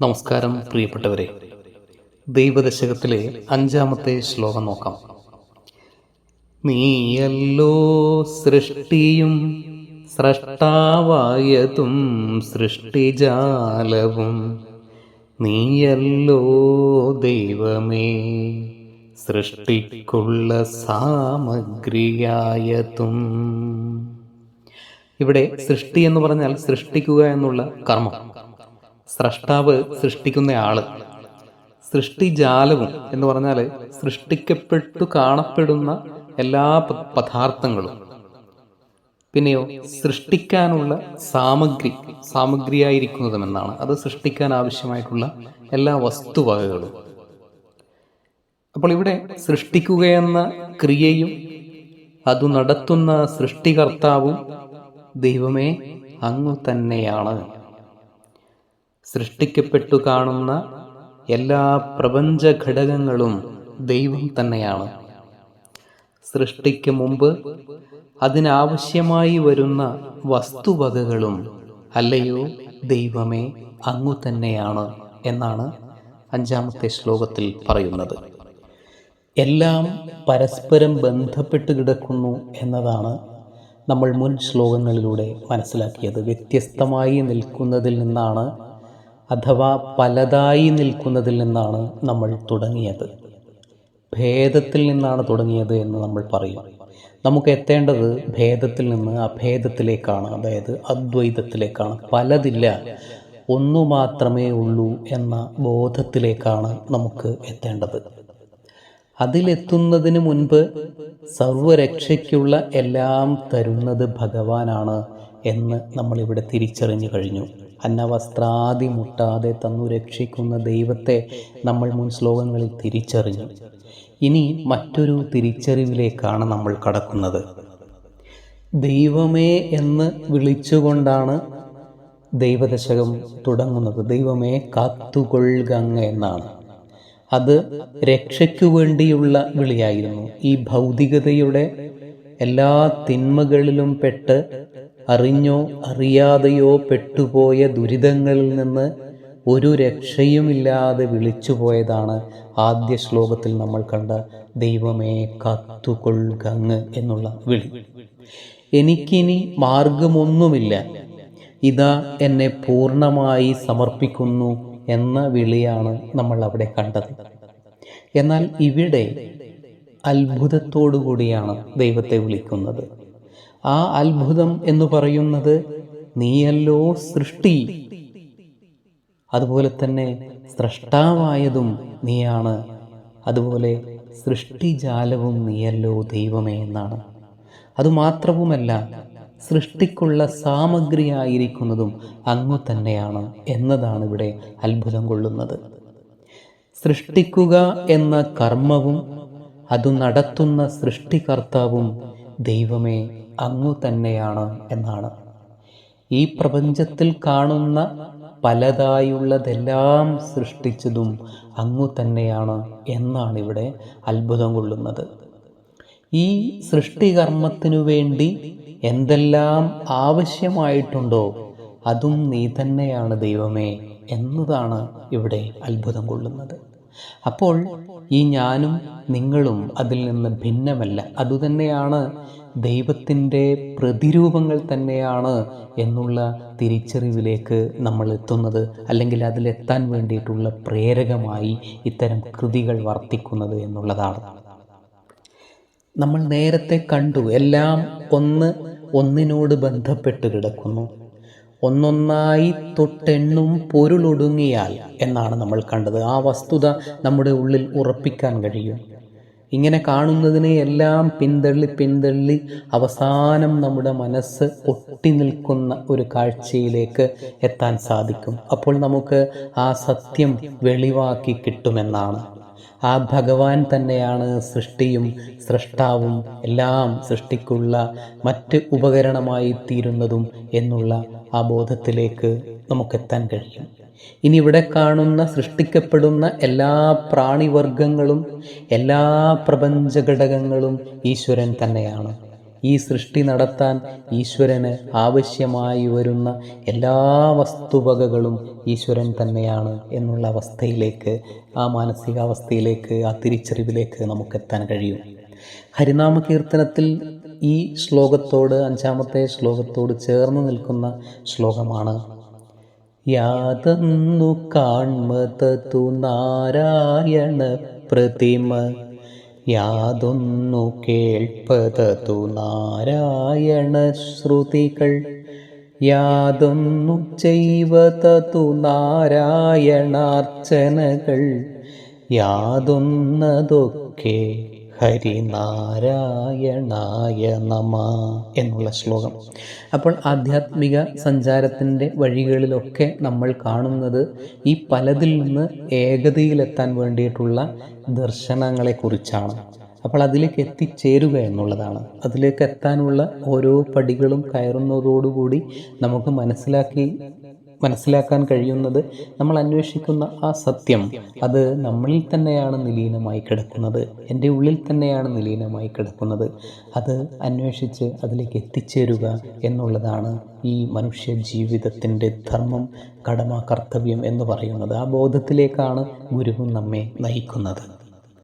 നമസ്കാരം പ്രിയപ്പെട്ടവരെ. ദൈവദശകത്തിലെ അഞ്ചാമത്തെ ശ്ലോകം നോക്കാം. നീയല്ലോ സൃഷ്ടിയും സ്രഷ്ടാവായതും സൃഷ്ടിജാലവും. നീയല്ലോ ദൈവമേ സൃഷ്ടിക്കുള്ള സാമഗ്രിയായതും. ഇവിടെ സൃഷ്ടി എന്ന് പറഞ്ഞാൽ സൃഷ്ടിക്കുക എന്നുള്ള കർമ്മം. സ്രഷ്ടാവ് സൃഷ്ടിക്കുന്ന ആൾ സൃഷ്ടിജാലവും എന്ന് പറഞ്ഞാൽ സൃഷ്ടിക്കപ്പെട്ടു കാണപ്പെടുന്ന എല്ലാ പദാർത്ഥങ്ങളും. പിന്നെയോ സൃഷ്ടിക്കാനുള്ള സാമഗ്രി സാമഗ്രിയായിരിക്കുന്നതും എന്നാണ് അത് സൃഷ്ടിക്കാൻ ആവശ്യമായിട്ടുള്ള എല്ലാ വസ്തുവകകളും. അപ്പോൾ ഇവിടെ സൃഷ്ടിക്കുകയെന്ന ക്രിയയും അത് നടത്തുന്ന സൃഷ്ടികർത്താവും ദൈവമേ അങ്ങു തന്നെയാണ് സൃഷ്ടിക്കപ്പെട്ടു കാണുന്ന എല്ലാ പ്രപഞ്ച ഘടകങ്ങളും ദൈവം തന്നെയാണ്. സൃഷ്ടിക്ക് മുമ്പ് അതിനാവശ്യമായി വരുന്ന വസ്തുവകകളും അല്ലയോ ദൈവമേ അങ്ങു തന്നെയാണ് എന്നാണ് അഞ്ചാമത്തെ ശ്ലോകത്തിൽ പറയുന്നത്. എല്ലാം പരസ്പരം ബന്ധപ്പെട്ട് കിടക്കുന്നു എന്നതാണ് നമ്മൾ മുൻ ശ്ലോകങ്ങളിലൂടെ മനസ്സിലാക്കിയത്. വ്യത്യസ്തമായി നിൽക്കുന്നതിൽ നിന്നാണ് അഥവാ പലതായി നിൽക്കുന്നതിൽ നിന്നാണ് നമ്മൾ തുടങ്ങിയത്. ഭേദത്തിൽ നിന്നാണ് തുടങ്ങിയത് എന്ന് നമ്മൾ പറയും. നമുക്ക് എത്തേണ്ടത് ഭേദത്തിൽ നിന്ന് അഭേദത്തിലേക്കാണ്. അതായത് അദ്വൈതത്തിലേക്കാണ്. പലതില്ല. ഒന്നു മാത്രമേ ഉള്ളൂ എന്ന ബോധത്തിലേക്കാണ് നമുക്ക് എത്തേണ്ടത്. അതിലെത്തുന്നതിന് മുൻപ് സർവരക്ഷയ്ക്കുള്ള എല്ലാം തരുന്നത് ഭഗവാനാണ് എന്ന് നമ്മളിവിടെ തിരിച്ചറിഞ്ഞു കഴിഞ്ഞു. അന്നവസ്ത്രാദി മുട്ടാതെ തന്നു രക്ഷിക്കുന്ന ദൈവത്തെ നമ്മൾ മുൻ ശ്ലോകങ്ങളിൽ തിരിച്ചറിഞ്ഞു. ഇനി മറ്റൊരു തിരിച്ചറിവിലേക്കാണ് നമ്മൾ കടക്കുന്നത്. ദൈവമേ എന്ന് വിളിച്ചുകൊണ്ടാണ് ദൈവദശകം തുടങ്ങുന്നത്. ദൈവമേ കാത്തുകൊള്ളുക എന്നാണ്. അത് രക്ഷയ്ക്കു വേണ്ടിയുള്ള വിളിയായിരുന്നു. ഈ ഭൗതികതയുടെ എല്ലാ തിന്മകളിലും പെട്ട് അറിഞ്ഞോ അറിയാതെയോ പെട്ടുപോയ ദുരിതങ്ങളിൽ നിന്ന് ഒരു രക്ഷയുമില്ലാതെ വിളിച്ചുപോയതാണ് ആദ്യ ശ്ലോകത്തിൽ നമ്മൾ കണ്ട ദൈവമേ കാത്തുകൊള്ളുകങ്ങ് എന്നുള്ള വിളി. എനിക്കിനി മാർഗമൊന്നുമില്ല. ഇതാ എന്നെ പൂർണമായി സമർപ്പിക്കുന്നു എന്ന വിളിയാണ് നമ്മൾ അവിടെ കണ്ടത്. എന്നാൽ ഇവിടെ അത്ഭുതത്തോടു കൂടിയാണ് ദൈവത്തെ വിളിക്കുന്നത്. ആ അത്ഭുതം എന്ന് പറയുന്നത് നീയല്ലോ സൃഷ്ടി. അതുപോലെ തന്നെ സ്രഷ്ടാവായതും നീയാണ്. അതുപോലെ സൃഷ്ടിജാലവും നീയല്ലോ ദൈവമേ എന്നാണ്. അതുമാത്രവുമല്ല സൃഷ്ടിക്കുള്ള സാമഗ്രിയായിരിക്കുന്നതും അങ്ങു തന്നെയാണ് എന്നതാണ് ഇവിടെ അത്ഭുതം കൊള്ളുന്നത്. സൃഷ്ടിക്കുക എന്ന കർമ്മവും അത് നടത്തുന്ന സൃഷ്ടികർത്താവും ദൈവമേ അങ്ങു തന്നെയാണ് എന്നാണ്. ഈ പ്രപഞ്ചത്തിൽ കാണുന്ന പലതായുള്ളതെല്ലാം സൃഷ്ടിച്ചതും അങ്ങു തന്നെയാണ് എന്നാണ് ഇവിടെ അത്ഭുതം കൊള്ളുന്നത്. ഈ സൃഷ്ടികർമ്മത്തിനു വേണ്ടി എന്തെല്ലാം ആവശ്യമായിട്ടുണ്ടോ അതും നീ തന്നെയാണ് ദൈവമേ എന്നതാണ് ഇവിടെ അത്ഭുതം കൊള്ളുന്നത്. അപ്പോൾ ഈ ഞാനും നിങ്ങളും അതിൽ നിന്ന് ഭിന്നമല്ല. അതുതന്നെയാണ് ദൈവത്തിന്റെ പ്രതിരൂപങ്ങൾ തന്നെയാണ് എന്നുള്ള തിരിച്ചറിവിലേക്ക് നമ്മൾ എത്തുന്നത്. അല്ലെങ്കിൽ അതിലെത്താൻ വേണ്ടിയിട്ടുള്ള പ്രേരകമായി ഇത്തരം കൃതികൾ വർത്തിക്കുന്നത് എന്നുള്ളതാണ്. നമ്മൾ നേരത്തെ കണ്ടു എല്ലാം ഒന്ന് ഒന്നിനോട് ബന്ധപ്പെട്ട് കിടക്കുന്നു. ഒന്നൊന്നായി തൊട്ടെണ്ണും പൊരുളൊടുങ്ങിയാൽ എന്നാണ് നമ്മൾ കണ്ടത്. ആ വസ്തുത നമ്മുടെ ഉള്ളിൽ ഉറപ്പിക്കാൻ കഴിയും. ഇങ്ങനെ കാണുന്നതിനെ എല്ലാം പിന്തള്ളി പിന്തള്ളി അവസാനം നമ്മുടെ മനസ്സ് ഒട്ടി നിൽക്കുന്ന ഒരു കാഴ്ചയിലേക്ക് എത്താൻ സാധിക്കും. അപ്പോൾ നമുക്ക് ആ സത്യം വെളിവാക്കി കിട്ടുമെന്നാണ്. ആ ഭഗവാൻ തന്നെയാണ് സൃഷ്ടിയും സൃഷ്ടാവും എല്ലാം സൃഷ്ടിക്കുള്ള മറ്റ് ഉപകരണമായി തീരുന്നതും എന്നുള്ള ആ ബോധത്തിലേക്ക് നമുക്കെത്താൻ കഴിയും. ഇനി ഇവിടെ കാണുന്ന സൃഷ്ടിക്കപ്പെടുന്ന എല്ലാ പ്രാണിവർഗങ്ങളും എല്ലാ പ്രപഞ്ച ഘടകങ്ങളും ഈശ്വരൻ തന്നെയാണ്. ഈ സൃഷ്ടി നടത്താൻ ഈശ്വരന് ആവശ്യമായി വരുന്ന എല്ലാ വസ്തുവകകളും ഈശ്വരൻ തന്നെയാണ് എന്നുള്ള അവസ്ഥയിലേക്ക് ആ മാനസികാവസ്ഥയിലേക്ക് ആ തിരിച്ചറിവിലേക്ക് നമുക്കെത്താൻ കഴിയും. ഹരിനാമ കീർത്തനത്തിൽ ഈ ശ്ലോകത്തോട് അഞ്ചാമത്തെ ശ്ലോകത്തോട് ചേർന്ന് നിൽക്കുന്ന ശ്ലോകമാണ്. യാതന്നു കാൺമതു നാരായണ പ്രതിമ യാതൊന്നു കേൾപ്പതു നാരായണ ശ്രുതികൾ. യാതൊന്നു ചെയ്വതതു നാരായണാർച്ചനകൾ. യാതൊന്നതൊക്കെ ഹരിനാരായണായ നമ എന്നുള്ള ശ്ലോകം. അപ്പോൾ ആധ്യാത്മിക സഞ്ചാരത്തിന്റെ വഴികളിലൊക്കെ നമ്മൾ കാണുന്നത് ഈ പലതിൽ നിന്ന് ഏകതയിലെത്താൻ വേണ്ടിയിട്ടുള്ള ദർശനങ്ങളെക്കുറിച്ചാണ്. അപ്പോൾ അതിലേക്ക് എത്തിച്ചേരുക എന്നുള്ളതാണ്. അതിലേക്ക് എത്താനുള്ള ഓരോ പടികളും കയറുന്നതോടുകൂടി നമുക്ക് മനസ്സിലാക്കി മനസ്സിലാക്കാൻ കഴിയുന്നത് നമ്മൾ അന്വേഷിക്കുന്ന ആ സത്യം. അത് നമ്മളിൽ തന്നെയാണ് നിലീനമായി കിടക്കുന്നത്. എന്റെ ഉള്ളിൽ തന്നെയാണ് നിലീനമായി കിടക്കുന്നത്. അത് അന്വേഷിച്ച് അതിലേക്ക് എത്തിച്ചേരുക എന്നുള്ളതാണ് ഈ മനുഷ്യ ജീവിതത്തിന്റെ ധർമ്മം കടമ കർത്തവ്യം എന്ന് പറയുന്നത്. ആ ബോധത്തിലേക്കാണ് ഗുരുവും നമ്മെ നയിക്കുന്നത്.